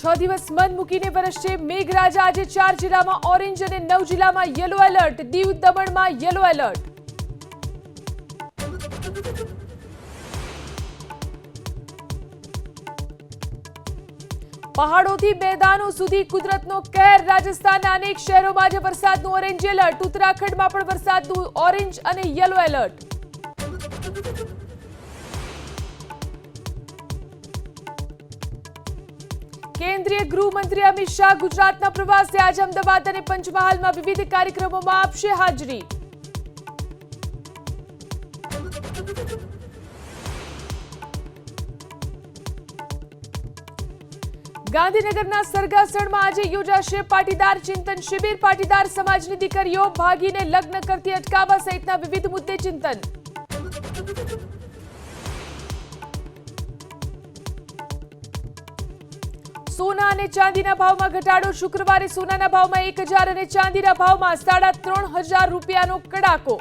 છ દિવસ મન મૂકીને વરસશે મેઘરાજા. આજે ચાર જિલ્લામાં ઓરેન્જ અને નવ જિલ્લામાં યલો એલર્ટ. દીવ દમણમાં યલો એલર્ટ. પહાડોથી મેદાનો સુધી કુદરતનો કહેર. રાજસ્થાનના અનેક શહેરોમાં આજે વરસાદનું ઓરેન્જ એલર્ટ. ઉત્તરાખંડમાં પણ વરસાદનું ઓરેન્જ અને યલો એલર્ટ. કેન્દ્રીય ગૃહમંત્રી અમિત શાહ ગુજરાતના પ્રવાસે આજે અમદાવાદ અને પંચમહાલમાં વિવિધ કાર્યક્રમોમાં આપશે હાજરી. ગાંધીનગરના સરગાસણમાં આજે યોજાશે પાટીદાર ચિંતન શિબિર. પાટીદાર સમાજની દીકરીઓ ભાગીને લગ્ન કરતી અટકાવવા સહિતના વિવિધ મુદ્દે ચિંતન. સોના અને ચાંદીના ભાવમાં ઘટાડો. શુક્રવારે સોનાના ભાવમાં એક હજાર અને ચાંદીના ભાવમાં સાડા ત્રણ હજાર રૂપિયાનો કડાકો.